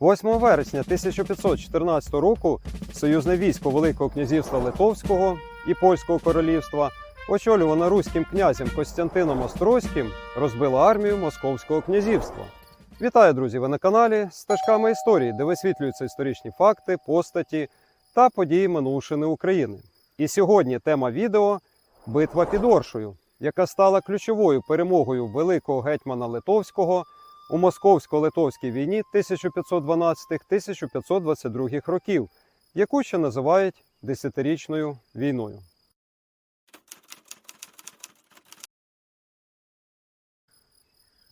8 вересня 1514 року союзне військо Великого князівства Литовського і Польського королівства, очолюване руським князем Костянтином Острозьким, розбило армію Московського князівства. Вітаю, друзі! Ви на каналі Стежками історії, де висвітлюються історичні факти, постаті та події минувшини України. І сьогодні тема відео Битва під Оршею, яка стала ключовою перемогою великого гетьмана Литовського у московсько-литовській війні 1512-1522 років, яку ще називають десятирічною війною.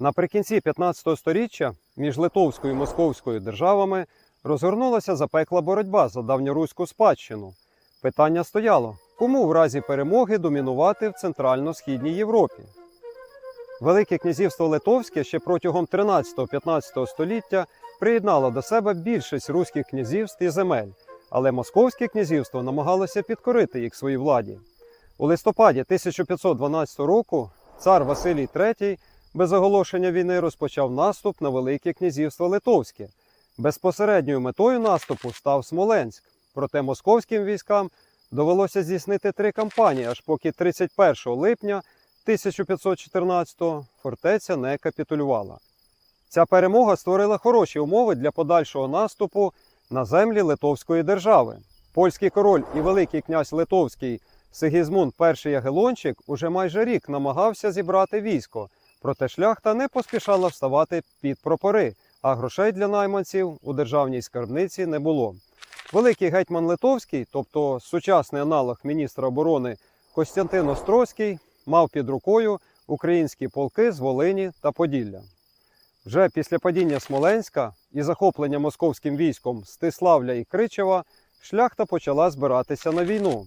Наприкінці 15 століття між Литовською і Московською державами розгорнулася запекла боротьба за давньоруську спадщину. Питання стояло, кому в разі перемоги домінувати в центрально-східній Європі. Велике князівство Литовське ще протягом 13-15 століття приєднало до себе більшість руських князівств і земель, але Московське князівство намагалося підкорити їх своїй владі. У листопаді 1512 року цар Василій III без оголошення війни розпочав наступ на Велике князівство Литовське. Безпосередньою метою наступу став Смоленськ, проте московським військам довелося здійснити три кампанії, аж поки 31 липня 1514-го фортеця не капітулювала. Ця перемога створила хороші умови для подальшого наступу на землі Литовської держави. Польський король і великий князь Литовський Сигізмунд І Ягелончик уже майже рік намагався зібрати військо, проте шляхта не поспішала вставати під прапори, а грошей для найманців у державній скарбниці не було. Великий гетьман Литовський, тобто сучасний аналог міністра оборони Костянтин Острозький, мав під рукою українські полки з Волині та Поділля. Вже після падіння Смоленська і захоплення московським військом Стиславля і Кричева шляхта почала збиратися на війну.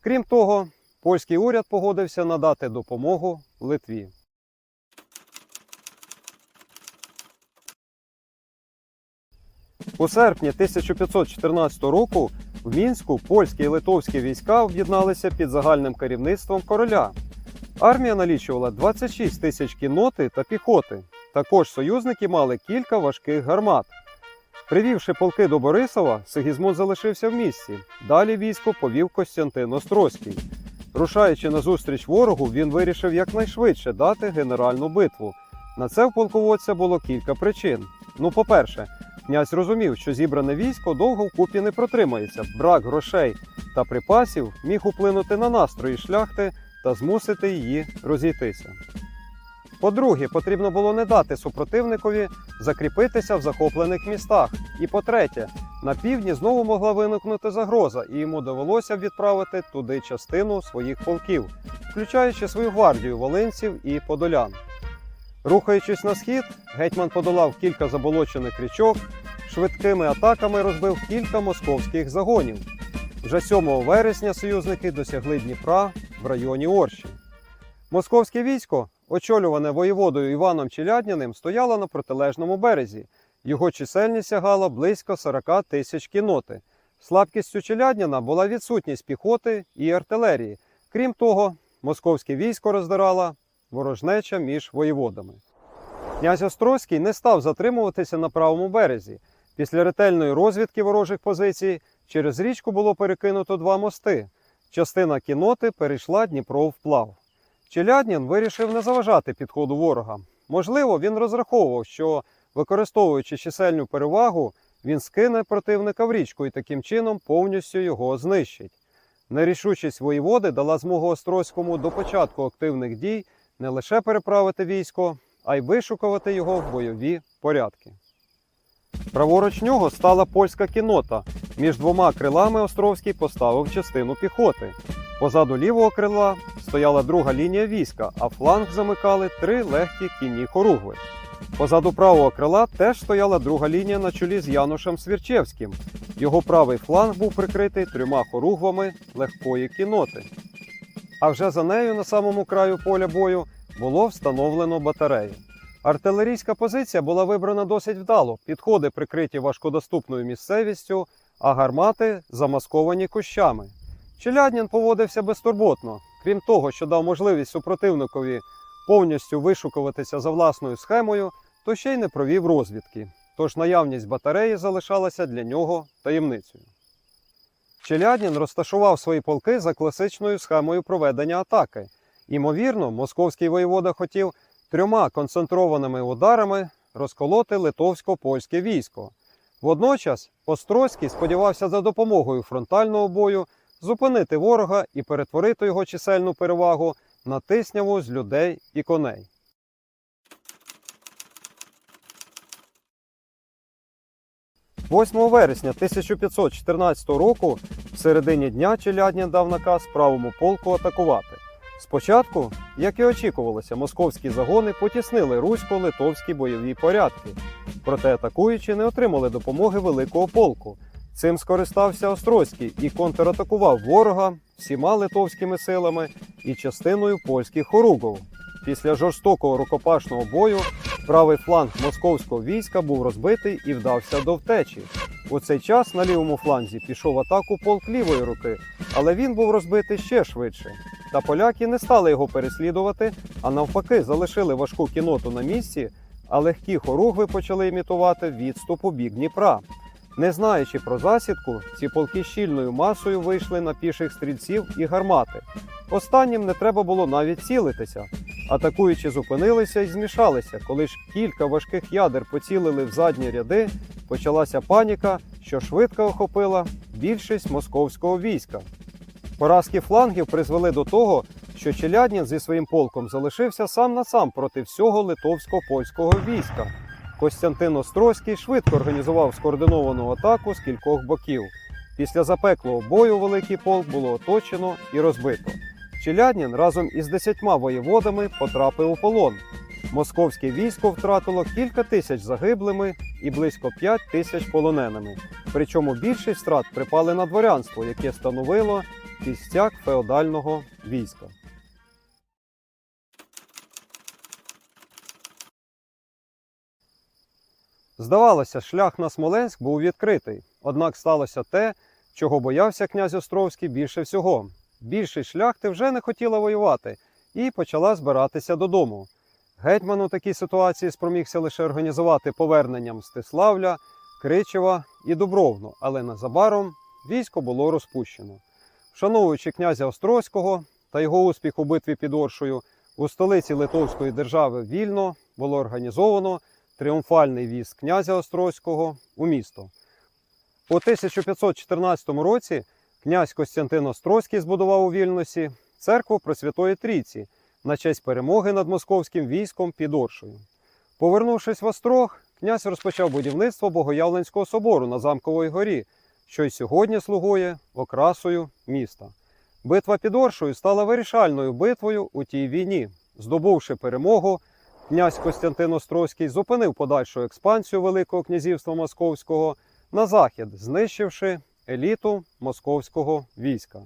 Крім того, польський уряд погодився надати допомогу Литві. У серпні 1514 року в Мінську польські і литовські війська об'єдналися під загальним керівництвом короля. Армія налічувала 26 тисяч кінноти та піхоти. Також союзники мали кілька важких гармат. Привівши полки до Борисова, Сигізмунд залишився в місті. Далі військо повів Костянтин Острозький. Рушаючи назустріч ворогу, він вирішив якнайшвидше дати генеральну битву. На це в полководця було кілька причин. Ну, по-перше, князь розумів, що зібране військо довго вкупі не протримається. Брак грошей та припасів міг вплинути на настрої шляхти та змусити її розійтися. По-друге, потрібно було не дати супротивникові закріпитися в захоплених містах. І по-третє, на півдні знову могла виникнути загроза, і йому довелося відправити туди частину своїх полків, включаючи свою гвардію волинців і подолян. Рухаючись на схід, гетьман подолав кілька заболочених річок, швидкими атаками розбив кілька московських загонів. Вже 7 вересня союзники досягли Дніпра в районі Орші. Московське військо, очолюване воєводою Іваном Челядняним, стояло на протилежному березі. Його чисельність сягала близько 40 тисяч кіноти. Слабкістю Челядняна була відсутність піхоти і артилерії. Крім того, московське військо роздирала ворожнеча між воєводами. Князь Острозький не став затримуватися на правому березі. Після ретельної розвідки ворожих позицій через річку було перекинуто два мости. Частина кіноти перейшла Дніпро вплав. Челяднін вирішив не заважати підходу ворога. Можливо, він розраховував, що, використовуючи чисельну перевагу, він скине противника в річку і таким чином повністю його знищить. Нерішучість воєводи дала змогу Острозькому до початку активних дій не лише переправити військо, а й вишукувати його в бойові порядки. Праворуч нього стала польська кінота. Між двома крилами Островський поставив частину піхоти. Позаду лівого крила стояла друга лінія війська, а фланг замикали три легкі кінні хоругви. Позаду правого крила теж стояла друга лінія на чолі з Янушем Свірчевським. Його правий фланг був прикритий трьома хоругвами легкої кіноти. А вже за нею, на самому краю поля бою, було встановлено батарею. Артилерійська позиція була вибрана досить вдало, підходи прикриті важкодоступною місцевістю, а гармати замасковані кущами. Челяднін поводився безтурботно, крім того, що дав можливість супротивникові повністю вишукуватися за власною схемою, то ще й не провів розвідки. тож наявність батареї залишалася для нього таємницею. Челядін розташував свої полки за класичною схемою проведення атаки. Імовірно, московський воєвода хотів трьома концентрованими ударами розколоти литовсько-польське військо. Водночас Острозький сподівався за допомогою фронтального бою зупинити ворога і перетворити його чисельну перевагу на тисняву з людей і коней. – 8 вересня 1514 року в середині дня Челяднін дав наказ правому полку атакувати. Спочатку, як і очікувалося, московські загони потіснили русько-литовські бойові порядки. Проте атакуючі не отримали допомоги великого полку. Цим скористався Острозький і контратакував ворога всіма литовськими силами і частиною польських хоругов. Після жорстокого рукопашного бою правий фланг московського війська був розбитий і вдався до втечі. У цей час на лівому фланзі пішов атаку полк лівої руки, але він був розбитий ще швидше. Та поляки не стали його переслідувати, а навпаки залишили важку кіноту на місці, а легкі хоругви почали імітувати відступ у бік Дніпра. Не знаючи про засідку, ці полки щільною масою вийшли на піших стрільців і гармати. Останнім не треба було навіть цілитися. Атакуючи зупинилися і змішалися. Коли ж кілька важких ядер поцілили в задні ряди, почалася паніка, що швидко охопила більшість московського війська. Поразки флангів призвели до того, що Челяднін зі своїм полком залишився сам на сам проти всього литовсько-польського війська. Костянтин Острозький швидко організував скоординовану атаку з кількох боків. Після запеклого бою великий полк було оточено і розбито. Челяднін разом із десятьма воєводами потрапив у полон. Московське військо втратило кілька тисяч загиблими і близько п'ять тисяч полоненими. Причому більшість втрат припали на дворянство, яке становило кістяк феодального війська. Здавалося, шлях на Смоленськ був відкритий, однак сталося те, чого боявся князь Островський більше всього. Більшість шляхти вже не хотіла воювати і почала збиратися додому. Гетьман у такій ситуації спромігся лише організувати повернення Мстиславля, Кричева і Дубровну, але незабаром військо було розпущено. Вшановуючи князя Острозького та його успіх у битві під Оршою, у столиці Литовської держави вільно було організовано тріумфальний віз князя Острозького у місто. У 1514 році князь Костянтин Острозький збудував у Вільносі церкву Пресвятої Трійці на честь перемоги над московським військом під Оршею. Повернувшись в Острог, князь розпочав будівництво Богоявленського собору на Замковій горі, що й сьогодні слугує окрасою міста. Битва під Оршею стала вирішальною битвою у тій війні. Здобувши перемогу, князь Костянтин Острозький зупинив подальшу експансію Великого князівства Московського на захід, знищивши еліту московського війська.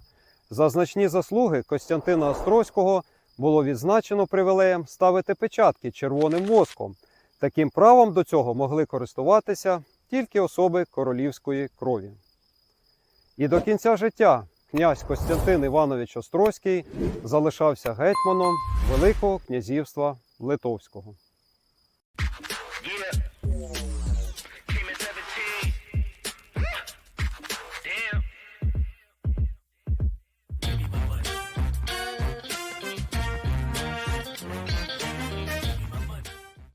За значні заслуги Костянтина Острозького було відзначено привілеєм ставити печатки червоним воском. Таким правом до цього могли користуватися тільки особи королівської крові. І до кінця життя князь Костянтин Іванович Острозький залишався гетьманом Великого князівства Литовського.